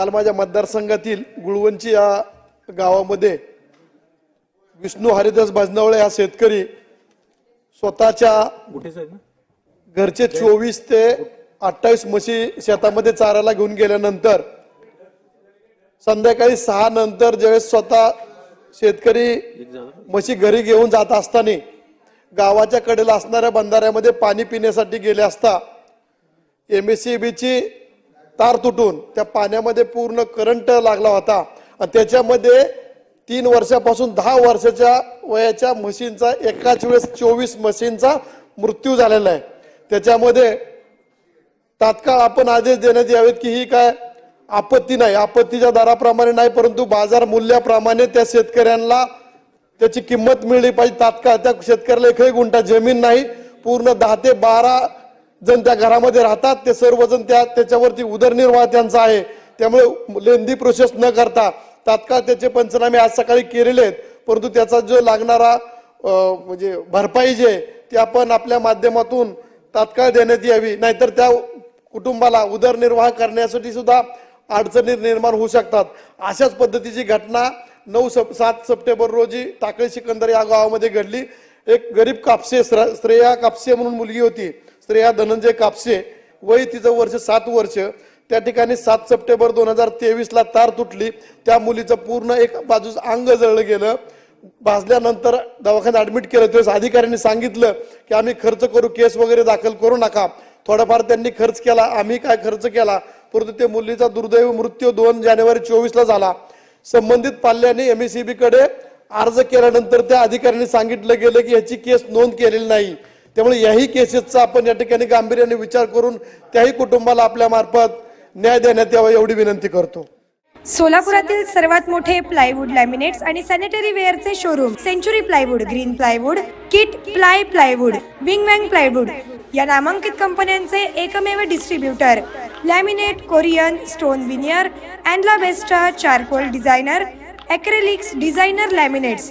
काल माझ्या मतदारसंघातील गुळवंची या गावामध्ये विष्णू हरिदास भजनावळे हा शेतकरी स्वतःच्या घरचे चोवीस ते अठ्ठावीस म्हशी शेतामध्ये चारायला घेऊन गेल्यानंतर संध्याकाळी सहा नंतर ज्यावेळेस स्वतः शेतकरी म्हशी घरी घेऊन जात असताना गावाच्या कडेला असणाऱ्या बंधाऱ्यामध्ये पाणी पिण्यासाठी गेले असता एम एस ची तार तुटून त्या पाण्यामध्ये पूर्ण करंट लागला होता. आणि त्याच्यामध्ये तीन वर्षापासून दहा वर्षाच्या वयाच्या म्हशींचा एकाच वेळेस चोवीस म्हशींचा मृत्यू झालेला आहे. त्याच्यामध्ये तात्काळ आपण आदेश देण्यात यावेत की ही काय आपत्ती नाही. आपत्तीच्या दराप्रमाणे नाही परंतु बाजार मूल्याप्रमाणे त्या शेतकऱ्यांना त्याची किंमत मिळली पाहिजे. तात्काळ त्या शेतकऱ्याला एकही गुंठा जमीन नाही. पूर्ण दहा ते बारा जण त्या घरामध्ये राहतात ते सर्वजण त्या त्याच्यावरती उदरनिर्वाह त्यांचा आहे. त्यामुळे लेंदी प्रोसेस न करता तात्काळ त्याचे पंचनामे आज सकाळी केलेले आहेत. परंतु त्याचा जो लागणारा म्हणजे भरपाई जी आहे ती आपण आपल्या माध्यमातून तात्काळ देण्यात यावी. नाहीतर त्या कुटुंबाला उदरनिर्वाह करण्यासाठी सुद्धा अडचणी निर्माण होऊ शकतात. अशाच पद्धतीची घटना नऊ सप सात सप्टेंबर रोजी टाकळी सिकंदर या गावामध्ये घडली. एक गरीब कापसे श्र- श्रेया कापसे म्हणून मुलगी होती. श्रेया धनंजय कापसे वय तिचं वर्ष सात वर्ष. त्या ठिकाणी सात सप्टेंबर दोन हजार तेवीसला तार तुटली. त्या मुलीचं पूर्ण एक बाजूस अंग जळलं गेलं. भाजल्यानंतर दवाखान्यात ऍडमिट केलं. त्यावेळेस अधिकाऱ्यांनी सांगितलं की आम्ही खर्च करू केस वगैरे दाखल करू नका. थोडाफार त्यांनी खर्च केला. आम्ही काय खर्च केला? परंतु त्या मुलीचा दुर्दैव मृत्यू दोन जानेवारी चोवीसला झाला. संबंधित पाल्याने एमएससीबी कडे अर्ज केल्यानंतर त्या अधिकाऱ्यांनी सांगितलं गेलं की याची केस नोंद केलेली नाही. त्यामुळे याही केसेसचा आपण या ठिकाणी गांभीर्याने विचार करून त्याही कुटुंबाला आपल्या मार्फत न्याय देण्यात यावा एवढी विनंती करतो. सोलापुरातील सर्वात मोठे प्लायवूड लॅमिनेट्स आणि sanitary वेअरचे showroom century plywood green plywood Kitply plywood wing वँग प्लायवूड या नामांकित कंपन्यांचे एकमेव distributor laminate Corian stone veneer अँडला बेस्टा charcoal designer acrylics designer laminates